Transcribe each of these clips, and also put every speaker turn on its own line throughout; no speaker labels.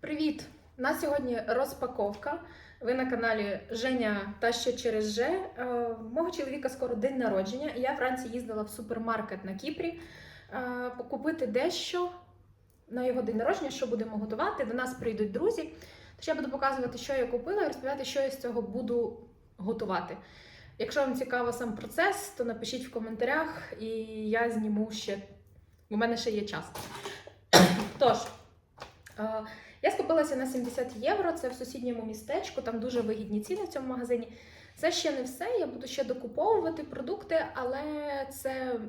Привіт! У нас сьогодні розпаковка. Ви на каналі Женя та ще через Ж. Е, Мого чоловіка скоро день народження, і я вранці їздила в супермаркет на Кіпрі е, купити дещо на його день народження, що будемо готувати. До нас прийдуть друзі. Тож я буду показувати, що я купила, і розповідати, що я з цього буду готувати. Якщо вам цікаво сам процес, то напишіть в коментарях, і я зніму ще. У мене ще є час. Тож. Я скупилася на 70 євро, це в сусідньому містечку, там дуже вигідні ціни в цьому магазині. Це ще не все. Я буду ще докуповувати продукти, але це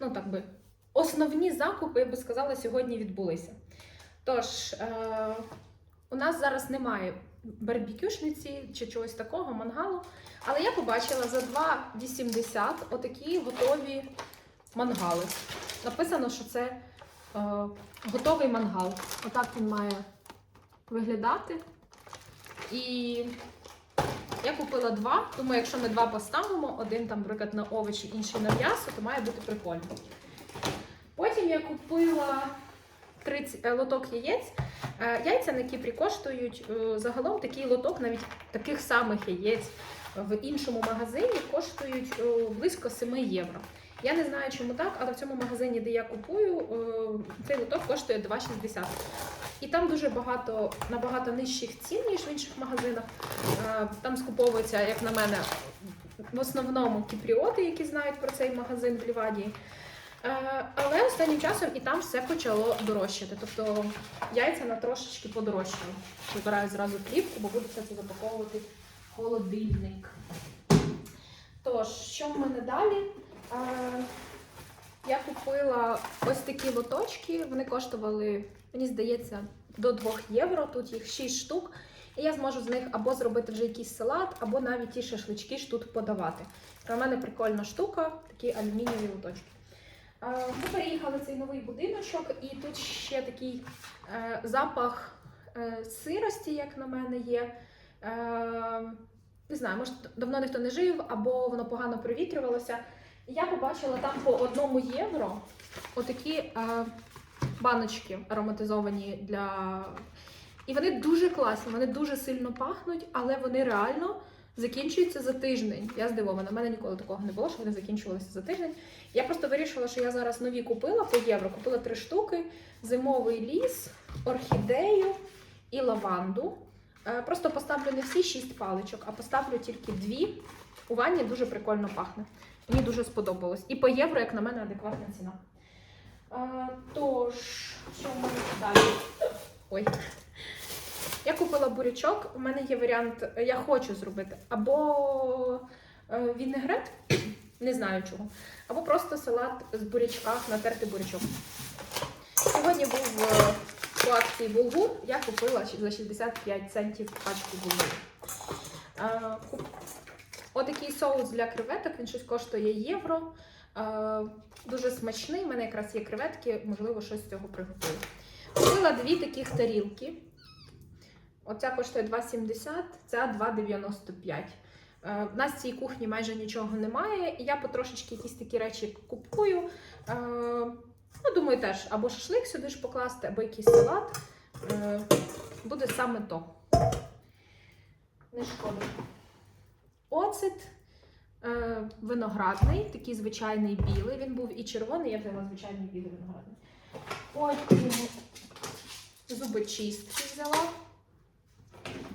ну так би основні закупи, я би сказала, сьогодні відбулися. Тож, е, у нас зараз немає барбекюшниці чи чогось такого, мангалу. Але я побачила за 2,80 отакі готові мангали. Написано, що це е, готовий мангал. Отак він має виглядати. І я купила два. Думаю, якщо ми два поставимо, один там, наприклад, на овочі, інший на м'ясо, то має бути прикольно. Потім я купила 30 е, лоток яєць. Е, Яйця на Кіпрі коштують е, загалом такий лоток, навіть таких самих яєць в іншому магазині коштують близько 7 євро. Я не знаю, чому так, але в цьому магазині, де я купую, е, цей лоток коштує 2,60. І там дуже багато набагато нижчих цін, ніж в інших магазинах. Е, Там скуповуються, як на мене, в основному кіпріоти, які знають про цей магазин в Лівадії. Е, Але останнім часом і там все почало дорожчати. Тобто яйця на трошечки подорожчали. Вибираю зразу плівку, бо буду все це запаковувати в холодильник. Тож, що в мене далі? Я купила ось такі лоточки. Вони коштували, мені здається, до 2 євро. Тут їх 6 штук. І я зможу з них або зробити вже якийсь салат, або навіть ті шашлички ж тут подавати. Про мене прикольна штука, такі алюмінієві лоточки. Ми переїхали в цей новий будиночок, і тут ще такий е, запах е, сирості, як на мене, є. Е, не знаю, може давно ніхто не жив, або воно погано провітрювалося. Я побачила там по одному євро отакі е, баночки ароматизовані для. І вони дуже класні, вони дуже сильно пахнуть, але вони реально закінчуються за тиждень. Я здивована. У мене ніколи такого не було, що вони закінчувалися за тиждень. Я просто вирішила, що я зараз нові купила по євро. Купила три штуки: зимовий ліс, орхідею і лаванду. Е, Просто поставлю не всі шість паличок, а поставлю тільки дві. У ванні дуже прикольно пахне. Мені дуже сподобалось. І по євро, як на мене, адекватна ціна. А, тож, що в мене далі? Ой. Я купила бурячок. У мене є варіант, я хочу зробити або е, вінегрет, не знаю чого, або просто салат з бурячка, натерти бурячок. Сьогодні був е, по акції булгур. Я купила за 65 центів пачку булгуру. Отакий соус для креветок, він щось коштує євро. Е, Дуже смачний. У мене якраз є креветки, можливо, щось з цього приготую. Купила дві таких тарілки. Оця коштує 2,70, ця 2,95. Е, В нас в цій кухні майже нічого немає, і я потрошечки якісь такі речі купую. Е, Ну, думаю, теж або шашлик сюди ж покласти, або якийсь салат. Буде саме то. Не шкода. Оцет е, виноградний, такий звичайний білий. Він був і червоний, я взяла звичайний білий виноградний. Потім зубочистки взяла.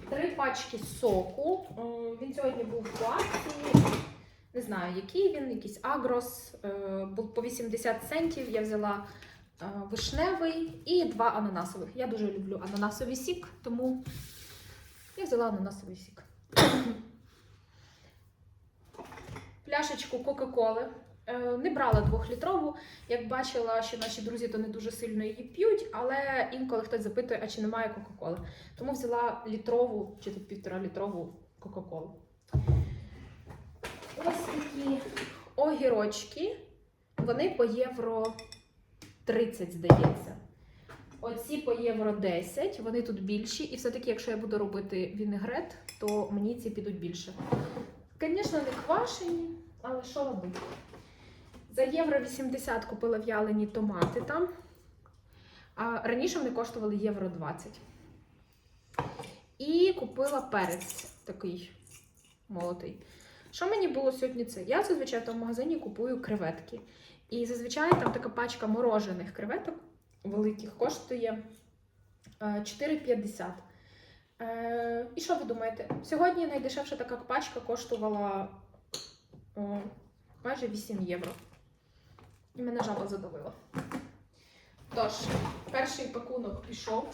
Три пачки соку. Е, Він сьогодні був в акції. Не знаю, який він, якийсь агрос. Е, Був по 80 центів. Я взяла е, вишневий і два ананасових. Я дуже люблю ананасовий сік, тому я взяла ананасовий сік. Пляшечку Кока-Коли. Е, Не брала двохлітрову. Як бачила, що наші друзі то не дуже сильно її п'ють, але інколи хтось запитує, а чи немає Кока-Коли. Тому взяла літрову чи тут півтора літрову Кока-Колу. Ось такі огірочки. Вони по євро 30, здається. Оці по євро 10, вони тут більші. І все-таки, якщо я буду робити вінегрет, то мені ці підуть більше. Звісно, не квашені, але що робити? За євро 80 купила в'ялені томати там. А раніше вони коштували євро 20. І купила перець такий молотий. Що мені було сьогодні це? Я зазвичай в магазині купую креветки. І зазвичай там така пачка морожених креветок великих коштує е, 4,50. Е, І що ви думаєте? Сьогодні найдешевша така пачка коштувала о, майже 8 євро. І мене жаба задавила. Тож, перший пакунок пішов.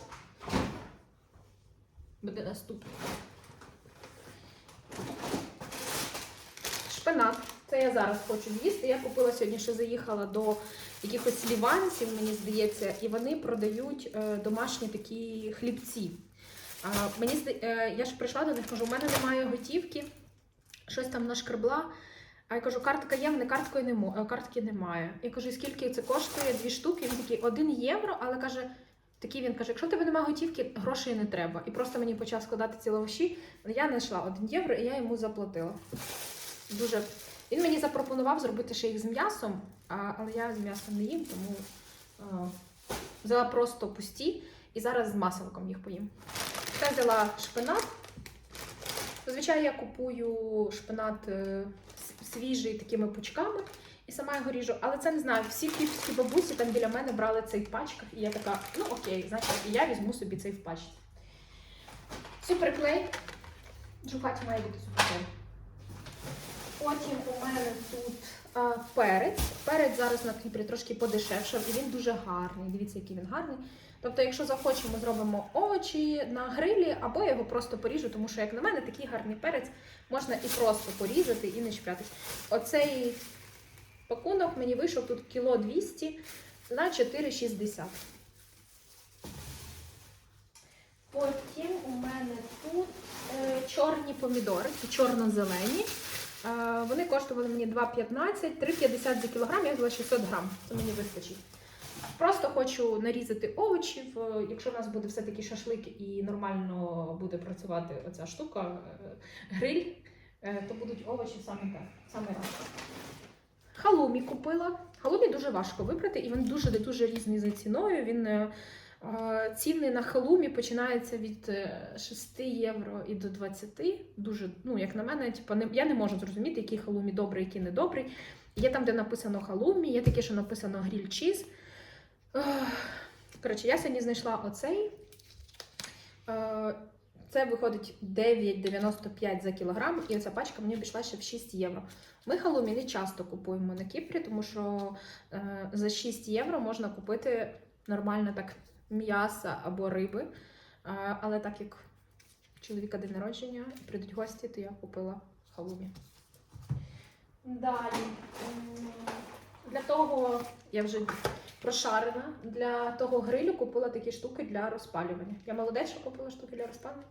Буде наступний. Шпинат. Це я зараз хочу з'їсти. Я купила сьогодні, що заїхала до якихось ліванців, мені здається, і вони продають е, домашні такі хлібці. Мені е, я ж прийшла до них, кажу, у мене немає готівки, щось там нашкребла. А я кажу, картка є, вони карткою не е, картки немає. Я кажу, скільки це коштує? Дві штуки. Він такий, один євро, але каже, такий він каже, якщо тебе немає готівки, грошей не треба. І просто мені почав складати ці лаваші. Я знайшла один євро і я йому заплатила. Дуже. Він мені запропонував зробити ще їх з м'ясом, але я з м'ясом не їм, тому а, взяла просто пусті і зараз з маселком їх поїм. Ще взяла шпинат. Зазвичай я купую шпинат е, свіжий такими пучками і сама його ріжу. Але це не знаю, всі київські бабусі там біля мене брали цей в пачках, і я така, ну окей, значить, і я візьму собі цей в пачці. Суперклей. Джукаті має бути суперклей. Потім у мене тут а, перець. Перець зараз на Кіпрі трошки подешевшав, і він дуже гарний. Дивіться, який він гарний. Тобто, якщо захочемо, зробимо овочі на грилі, або я його просто поріжу, тому що, як на мене, такий гарний перець можна і просто порізати, і не чіплятись. Оцей пакунок мені вийшов тут кіло 200 на 4,60. Потім у мене тут е, чорні помідори, чорно-зелені. Е, вони коштували мені 2,15, 3,50 за кілограм, я взяла 600 грам. Це мені вистачить. Просто хочу нарізати овочів. Якщо в нас буде все-таки шашлик і нормально буде працювати оця штука, е, гриль, е, то будуть овочі саме так, саме раз. Халумі купила. Халумі дуже важко вибрати, і він дуже дуже різний за ціною. Він е, ціни на халумі починаються від е, 6 євро і до 20. Дуже, ну як на мене, типу, не, я не можу зрозуміти, який халумі добрий, який недобрий. Є там, де написано халумі, є таке, що написано гріль чіз. Коротше, я сьогодні знайшла оцей. Е, Це виходить 9,95 за кілограм, і оця пачка мені пішла ще в 6 євро. Ми халумі не часто купуємо на Кіпрі, тому що е, за 6 євро можна купити нормально так м'яса або риби. Е, але так як чоловіка день народження прийдуть гості, то я купила халумі. Далі. Для того я вже прошарена. Для того грилю купила такі штуки для розпалювання. Я молодець, що купила штуки для розпалювання.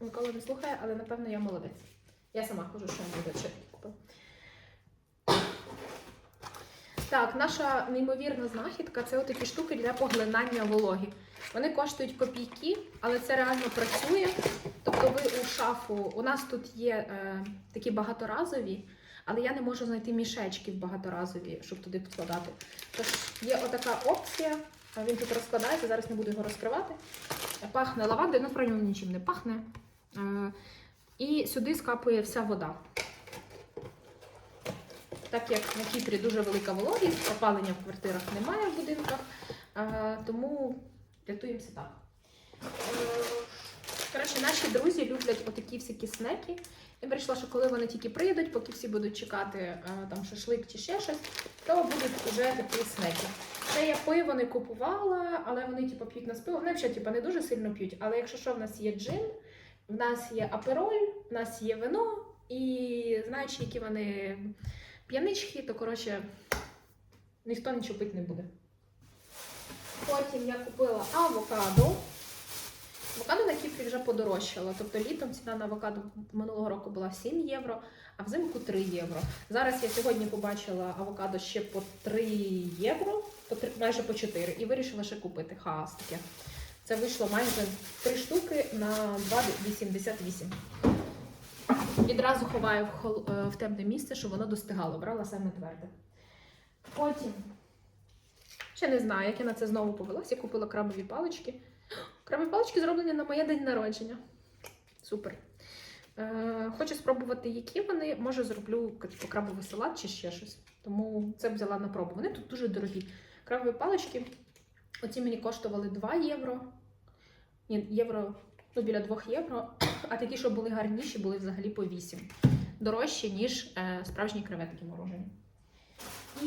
Микола не слухає, але напевно я молодець. Я сама кажу, що я молодець, що купила. Так, наша неймовірна знахідка це отакі штуки для поглинання вологи. Вони коштують копійки, але це реально працює. Тобто ви у шафу, у нас тут є е, такі багаторазові, але я не можу знайти мішечків багаторазові, щоб туди складати. Тож є отака опція. Він тут розкладається, зараз не буду його розкривати. Пахне лавандою, ну про нього нічим не пахне. Е, І сюди скапує вся вода. Так як на Кіпрі дуже велика вологість, опалення в квартирах немає в будинках, е, тому рятуємося так. Коротше, наші друзі люблять отакі всякі снеки. Я вирішила, що коли вони тільки прийдуть, поки всі будуть чекати е, там шашлик чи ще щось, то будуть вже такі снеки. Це я пиво не купувала, але вони типу, п'ють на пиво. Вони взагалі типу, не дуже сильно п'ють. Але якщо що, в нас є джин, в нас є апероль, в нас є вино, і знаючи, які вони п'янички, то коротше ніхто нічого пити не буде. Потім я купила авокадо. Авокадо на Кіпрі вже подорожчало. Тобто літом ціна на авокадо минулого року була 7 євро, а взимку 3 євро. Зараз я сьогодні побачила авокадо ще по 3 євро, по 3, майже по 4, і вирішила ще купити хаос таке. Це вийшло майже 3 штуки на 2,88. Відразу ховаю в, хол... е, в темне місце, щоб воно достигало. Брала саме тверде. Потім, ще не знаю, як я на це знову повелася. Я купила крабові палички. Крабові палички зроблені на моє день народження. Супер. Е, хочу спробувати, які вони. Може, зроблю типу, крабовий салат чи ще щось. Тому це взяла на пробу. Вони тут дуже дорогі. Крабові палички. Оці мені коштували 2 євро. Ні, євро, ну біля 2 євро. А такі, що були гарніші, були взагалі по 8. Дорожчі, ніж е, справжні креветки морожені. І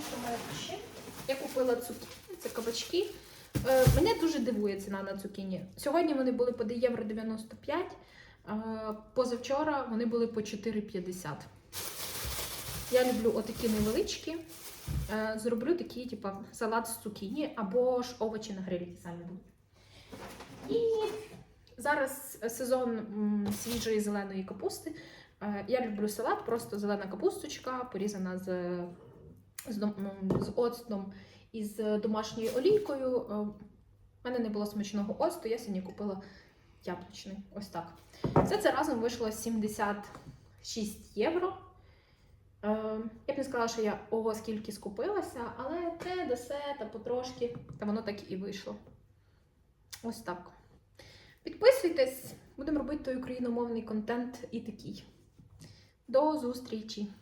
що тут ще? Я купила цукіні, це кабачки. Е, мене дуже дивує ціна на цукіні. Сьогодні вони були по 2 євро 95, позавчора вони були по 4,50. Я люблю отакі невеличкі. Е, зроблю такий, типу, салат з цукіні або ж овочі на грилі самі будуть. І зараз сезон свіжої зеленої капусти. Е, Я люблю салат, просто зелена капусточка, порізана з, м, з оцтом і з домашньою олійкою. Е, У мене не було смачного оцту, я сьогодні купила яблучний. Ось так. Все це разом вийшло 76 євро. Е, Я б не сказала, що я ого скільки скупилася, але те, да се, та потрошки, та воно так і вийшло. Ось так. Підписуйтесь, будемо робити той україномовний контент і такий. До зустрічі!